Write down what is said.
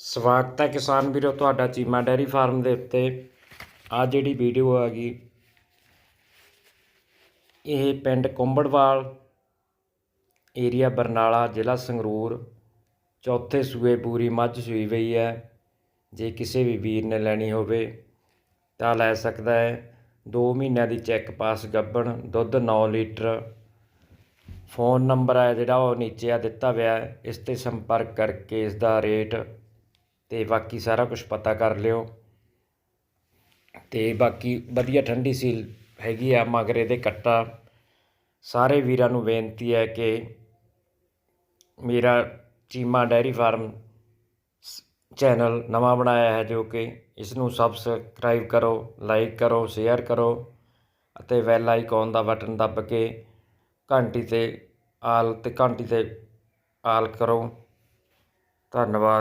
ਸਵਾਗਤ ਹੈ ਕਿਸਾਨ ਵੀਰੋ, ਤੁਹਾਡਾ ਚੀਮਾ ਡੈਰੀ ਫਾਰਮ ਦੇ ਉੱਤੇ। ਆ ਜਿਹੜੀ ਵੀਡੀਓ ਹੈਗੀ ਇਹ ਪਿੰਡ ਕੁੰਬੜਵਾਲ, ਏਰੀਆ ਬਰਨਾਲਾ, ਜ਼ਿਲ੍ਹਾ ਸੰਗਰੂਰ। ਚੌਥੇ ਸੂਏ ਪੂਰੀ ਮੱਝ ਸੂਈ ਪਈ ਹੈ। ਜੇ ਕਿਸੇ ਵੀ ਵੀਰ ਨੇ ਲੈਣੀ ਹੋਵੇ ਤਾਂ ਲੈ ਸਕਦਾ ਹੈ। 2 ਮਹੀਨਿਆਂ ਦੀ ਚੈੱਕ ਪਾਸ ਗੱਬਣ, ਦੁੱਧ 9 ਲੀਟਰ। ਫੋਨ ਨੰਬਰ ਹੈ ਜਿਹੜਾ, ਉਹ ਨੀਚੇ ਆ ਦਿੱਤਾ ਹੋਇਆ ਹੈ। ਇਸ ਤੇ ਸੰਪਰਕ ਕਰਕੇ ਇਸ ਦਾ ਰੇਟ ਤੇ ਬਾਕੀ ਸਾਰਾ ਕੁਝ ਪਤਾ ਕਰ ਲਿਓ। ਤੇ ਬਾਕੀ ਵਧੀਆ ਠੰਡੀ ਸੀਲ ਹੈਗੀ ਆ, ਮਗਰੇ ਦੇ ਕੱਟਾ। ਸਾਰੇ ਵੀਰਾਂ ਨੂੰ ਬੇਨਤੀ ਹੈ ਕਿ ਮੇਰਾ ਚੀਮਾ ਡੈਰੀ ਫਾਰਮ ਚੈਨਲ ਨਵਾਂ ਬਣਾਇਆ ਹੈ, ਜੋ ਕਿ ਇਸ ਨੂੰ ਸਬਸਕ੍ਰਾਈਬ ਕਰੋ, ਲਾਈਕ ਕਰੋ, ਸ਼ੇਅਰ ਕਰੋ ਅਤੇ ਬੈਲ ਆਈਕਨ ਦਾ ਬਟਨ ਦੱਬ ਕੇ ਘੰਟੀ ਤੇ ਆਲ ਤੇ ਘੰਟੀ ਤੇ ਆਲ ਕਰੋ। ਧੰਨਵਾਦ।